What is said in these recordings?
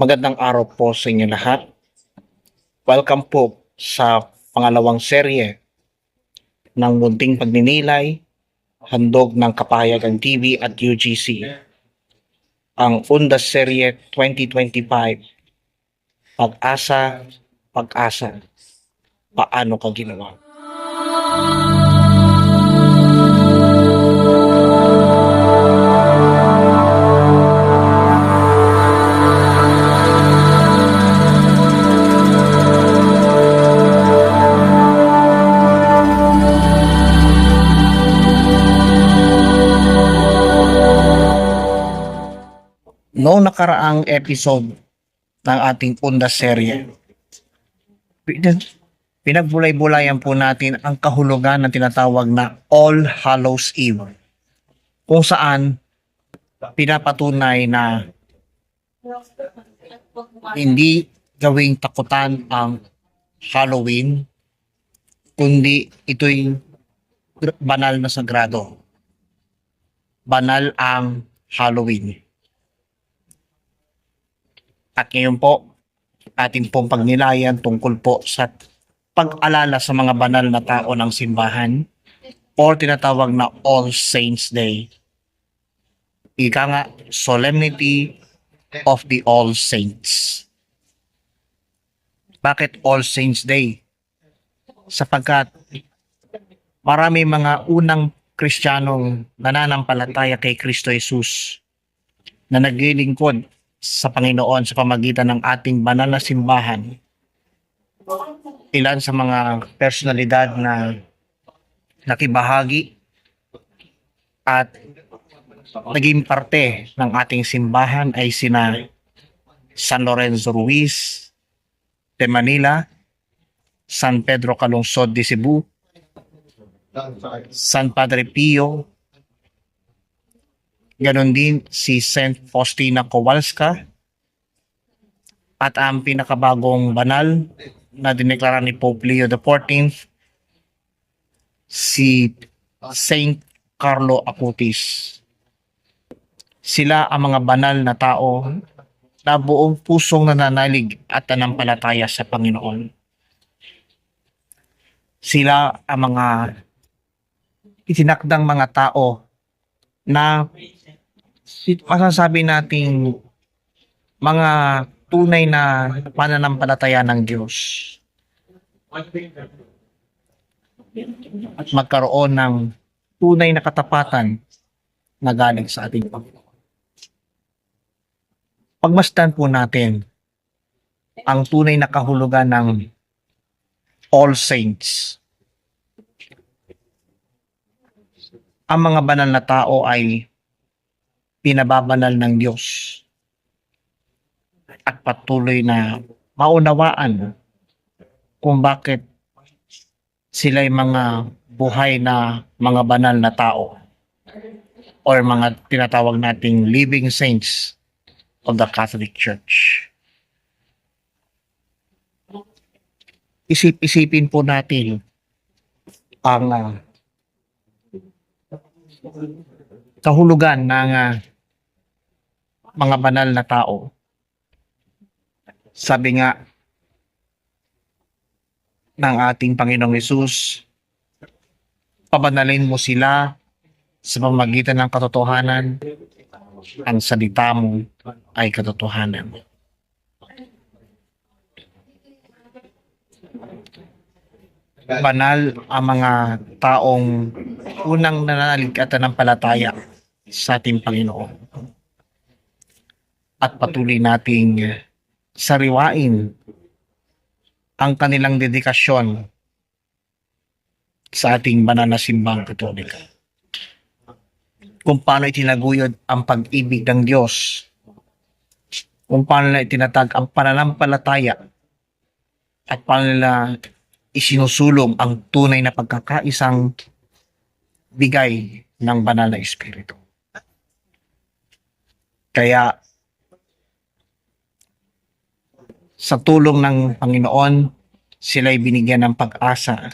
Magandang araw po sa inyo lahat. Welcome po sa pangalawang serye ng Munting Pagninilay, handog ng Kapahayagan TV at UGC. Ang Undas Serye 2025, Pag-asa, Pag-asa, Paano ka ginawa? Noong nakaraang episode ng ating Undas serye, pin- pinagbulay-bulayan po natin ang kahulugan ng tinatawag na All Hallows Eve kung saan pinapatunay na hindi gawing takutan ang Halloween kundi ito'y banal na sagrado. Banal ang Halloween. At ngayon po, ating pong pagnilayan tungkol po sa pag-alala sa mga banal na tao ng simbahan or tinatawag na All Saints Day. Ika nga, Solemnity of the All Saints. Bakit All Saints Day? Sapagkat marami mga unang Kristiyanong nananampalataya kay Kristo Jesus na naglilingkod sa Panginoon sa pamagitan ng ating banal na simbahan. Ilan sa mga personalidad na nakibahagi at naging parte ng ating simbahan ay sina San Lorenzo Ruiz de Manila, San Pedro Calungsod de Cebu, San Padre Pio, ganon din si Saint Faustina Kowalska, at ang pinakabagong banal na dineklara ni Pope Leo XIV, si Saint Carlo Acutis. Sila ang mga banal na tao na buong pusong nananalig at nanampalataya sa Panginoon. Sila ang mga itinakdang mga tao na masasabi nating mga tunay na pananampalataya ng Diyos at magkaroon ng tunay na katapatan na galing sa ating Panginoon. Pagmasdan po natin ang tunay na kahulugan ng All Saints. Ang mga banal na tao ay pinababanal ng Diyos at patuloy na maunawaan kung bakit sila'y mga buhay na mga banal na tao or mga tinatawag nating living saints of the Catholic Church. Isip-isipin po natin ang ah, kahulugan ng ah, mga banal na tao. Sabi nga ng ating Panginoong Yesus, pabanalin mo sila sa pamagitan ng katotohanan, ang salita mo ay katotohanan. Banal ang mga taong unang nananalig at nanampalataya sa ating Panginoon. At patuloy nating sariwain ang kanilang dedikasyon sa ating banal na simbang katolika. Kung paano itinaguyod ang pag-ibig ng Diyos, kung paano nila itinatag ang pananampalataya at paano nila isinusulong ang tunay na pagkakaisang bigay ng banal na Espiritu. Kaya sa tulong ng Panginoon, sila'y binigyan ng pag-asa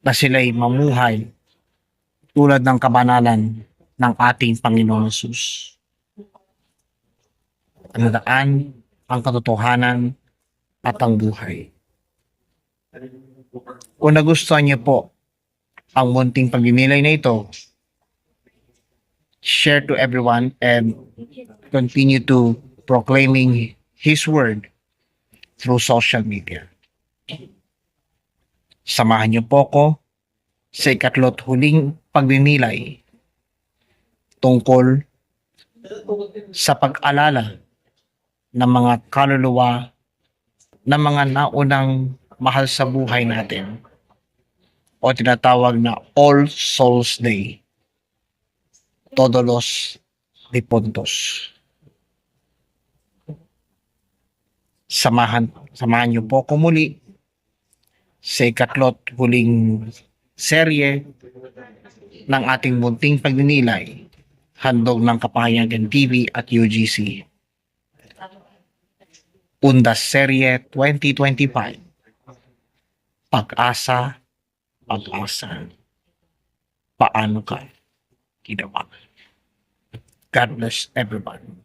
na sila'y mamuhay tulad ng kabanalan ng ating Panginoon Jesus. Ang daan, ang katotohanan, at ang buhay. Kung nagustuhan niyo po ang munting pagninilay na ito, share to everyone and continue to proclaiming His Word through social media. Samahan niyo po ko sa ikatlot huling pagninilay tungkol sa pag-alala ng mga kaluluwa ng mga naunang mahal sa buhay natin o tinatawag na All Souls Day. Todos los Dipuntos. Samahan, samahan niyo po ko muli sa ikatlot huling serye ng ating munting pagninilay handog ng Kapahayagan TV at UGC. Undas Serye 2025 Pag-asa, pag-asa. Paano ka ginawa? God bless everyone.